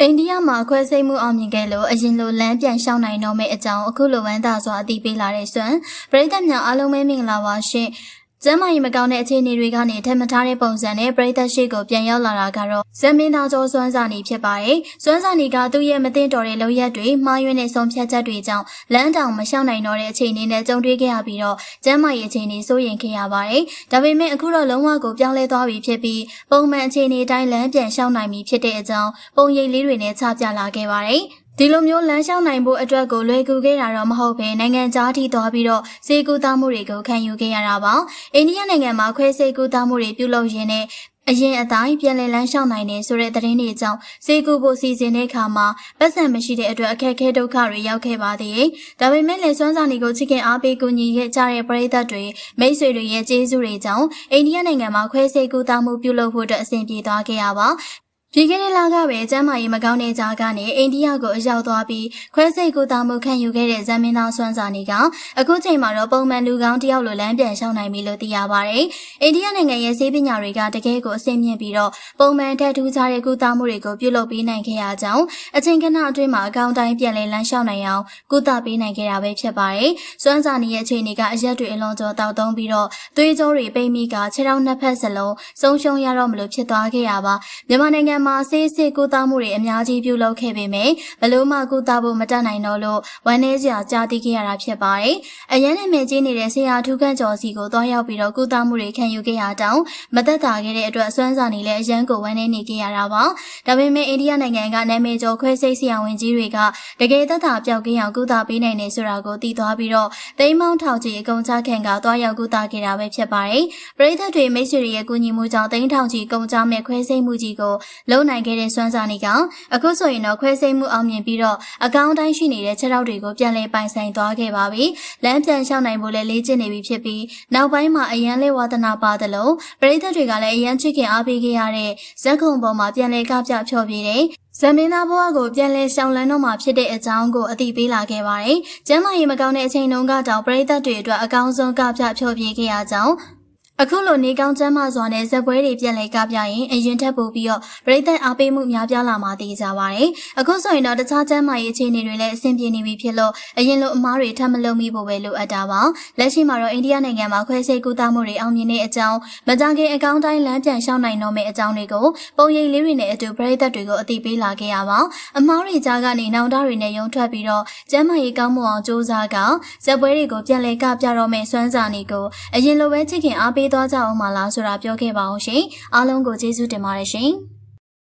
အိန္ဒိယမှာခွဲစိတ်မှုအောင်မြင်ခဲ့လို့အရင်လိုလမ်းပြန်လျှောက်နိုင်တော့မယ့်အကြောင်းအခုလိုဝမ်းသာစွာအသိပေးလာတဲ့ဆွမ်းပရိသတ်များအားလုံးပဲမင်္ဂလာပါရှင် ကျမ်းမာရေးမကောင်းတဲ့အခြေအနေတွေကနေထပ်မထားတဲ့ပုံစံနဲ့ပရိသတ်ရှိကိုပြန်ရောက်လာတာကတော့ဇမင်းသားကျော်စွမ်းစာနေဖြစ်ပါတယ်။စွမ်းစာနေကသူ့ရဲ့မသိတော်တဲ့လုပ်ရက်တွေမှားယွင်းတဲ့ဆုံးဖြတ်ချက်တွေကြောင့်လမ်းတောင်မလျှောက်နိုင်တော့တဲ့အခြေအနေနဲ့ကြုံတွေ့ခဲ့ရပြီးတော့ကျမ်းမာရေးအခြေအနေစိုးရိမ်ခဲ့ရပါတယ်။ဒါပေမဲ့အခုတော့လုံးဝကိုပြောင်းလဲသွားပြီဖြစ်ပြီးပုံမှန်အခြေအနေတိုင်းလမ်းပြန်လျှောက်နိုင်ပြီဖြစ်တဲ့အကြောင်းပုံရိပ်လေးတွေနဲ့ချပြလာခဲ့ပါတယ်။ ဒီလိုမျိုးလမ်းလျှောက်နိုင်ဖို့အတွက်ကိုလွယ်ကူခဲ့တာတော့မဟုတ်ဘဲနိုင်ငံခြားထိသွားပြီးတော့စေကူသားမှုတွေကိုခံယူခဲ့ရတာပါအိန္ဒိယနိုင်ငံမှာခွဲစေကူသားမှုတွေပြုလုပ်ရင်းနဲ့အရင်အတိုင်းပြန်လည်လမ်းလျှောက်နိုင်တယ်ဆိုတဲ့သတင်းတွေကြောင့်စေကူဖို့စီစဉ်တဲ့အခါမှာပတ်စံမရှိတဲ့အတွက်အခက်အခဲဒုက္ခတွေရောက်ခဲ့ပါသေးတယ်။ဒါပေမဲ့လည်းစွမ်းဆောင်နေကိုချစ်ခင်အားပေးကူညီခဲ့ကြတဲ့ပရိသတ်တွေမိတ်ဆွေတွေရဲ့ကျေးဇူးတွေကြောင့်အိန္ဒိယနိုင်ငံမှာခွဲစေကူသားမှုပြုလုပ်ဖို့အတွက်အဆင်ပြေသွားခဲ့ရပါ ပြီးခဲ့တဲ့လကပဲကျမ်းမာရေးမကောင်းတဲ့ကြားကနေအိန္ဒိယကိုအရောက်သွားပြီးခွဲစိတ်ကူတာမှုခံယူခဲ့တဲ့ဇမ်မင်းသားဆွမ်းစာနေကအခုချိန်မှာတော့ပုံမှန်လူကောင်းတယောက်လိုလမ်းပြန်လျှောက်နိုင်ပြီလို့သိရပါတယ်။အိန္ဒိယနိုင်ငံရဲ့ဆေးပညာတွေကတကယ်ကိုအဆင့်မြင့်ပြီးတော့ပုံမှန်ထက်ထူးခြားတဲ့ကူတာမှုတွေကိုပြုလုပ်ပေးနိုင်ခဲ့ရကြောင်းအချိန်ခဏအတွင်းမှာအကောင့်တိုင်းပြန်လည်လမ်းလျှောက်နိုင်အောင်ကူတာပေးနိုင်ခဲ့တာပဲဖြစ်ပါတယ်။ဆွမ်းစာနေရဲ့အခြေအနေကအရက်တွေအလွန်ကျော်တောက်သုံးပြီးတော့သွေးကြောတွေပိတ်မိကခြေထောက်နှစ်ဖက်စလုံးဆုံးရှုံးရတော့မလို့ဖြစ်သွားခဲ့ရပါမြန်မာနိုင်ငံမှာဆေးစစ်ကူတာမှုတွေအများကြီးပြုလုပ်ခဲ့ပေမယ့်ဘလို့မှကူတာဖို့မတတ်နိုင်တော့လို့ဝမ်းနည်းစရာကြားသိခဲ့ရတာဖြစ်ပါတယ်။အရန်နဲ့မြကြီးနေတဲ့ဆရာထူးခန့်ကျော်စီကိုတွားရောက်ပြီးတော့ကူတာမှုတွေခံယူခဲ့ရတောင်းမသက်သာခဲ့တဲ့အတွက်အစွမ်းစာနေလည်းအရန်ကိုဝမ်းနည်းနေခဲ့ရတာပါ။ဒါပေမဲ့အိန္ဒိယနိုင်ငံကနာမည်ကျော်ခွဲစိတ်ဆရာဝန်ကြီးတွေကတကယ်သက်သာပြောက်ကင်းအောင်ကူတာပေးနိုင်တယ်ဆိုတာကိုသိသွားပြီးတော့သိမ်းမောင်းထောက်ကြီးအကုန်ချခံကတွားရောက်ကူတာခဲ့တာပဲဖြစ်ပါတယ်။ပရိသတ်တွေမိတ်ဆွေတွေရဲ့ကူညီမှုကြောင့်သိမ်းထောင်ကြီးကုန်ကြမဲ့ခွဲစိတ်မှုကြီးကိုလုံနိုင်ခဲ့တဲ့စွမ်းစာနေကအခုဆိုရင်တော့ခွဲစိတ်မှုအောင်မြင်ပြီးတော့အကောင့်တိုင်းရှိနေတဲ့ခြေထောက်တွေကိုပြန်လည်ပိုင်ဆိုင်သွားခဲ့ပါပြီ။လမ်းပြန်လျှောက်နိုင်ဖို့လည်းလေ့ကျင့်နေပြီဖြစ်ပြီးနောက်ပိုင်းမှာအရန်လေးဝါသနာပါသလိုပရိသတ်တွေကလည်းအရန်ချစ်ခင်အားပေးခဲ့ရတဲ့ဇက်ခုံပေါ်မှာပြန်လည်ကပြဖြောပြတဲ့ဇမင်းသားဘဝကိုပြန်လဲရှောင်လန်းတော့မှာဖြစ်တဲ့အကြောင်းကိုအသိပေးလာခဲ့ပါတယ်။ကျမ်းမာရေးမကောင်းတဲ့အချိန်တုန်းကတောင်ပရိသတ်တွေအတွက်အကောင်းဆုံးကပြဖြောပြခဲ့ရကြောင်း အခုလိုနေကောင်းချမ်းမစွာနဲ့ဇက်ပွဲတွေပြက်လဲကပြရင်အရင်ထက်ပိုပြီးတော့ပရိသတ်အားပေးမှုများပြားလာမှသိကြပါရယ်အခုဆိုရင်တော့တခြားချမ်းမရေးအခြေအနေတွေလည်းအဆင်ပြေနေပြီဖြစ်လို့အရင်လိုအမားတွေထပ်မလုံမိဖို့ပဲလိုအပ်တာပါလက်ရှိမှာတော့အိန္ဒိယနိုင်ငံမှာခွဲစိတ်ကူတာမှုတွေအောင်မြင်တဲ့အကြောင်းမကြခင်အကောင့်တိုင်းလမ်းပြန်ရှောင်းနိုင်တော့မယ့်အကြောင်းတွေကိုပုံရိပ်လေးတွေနဲ့အတူပရိသတ်တွေကိုအသိပေးလာခဲ့ရပါအမားတွေကြားကနေနောင်တတွေနဲ့ရုံထွက်ပြီးတော့ကျမ်းမရေးကောင်းမှုအောင်စ조사ကဇက်ပွဲတွေကိုပြန်လဲကပြတော့မယ့်စွမ်းစာနေကိုအရင်လိုပဲချစ်ခင်အားပေးပေးသွားကြအောင်မလားဆိုတာပြောခဲ့ပါအောင်ရှင်အားလုံးကိုကျေးဇူးတင်ပါတယ်ရှင်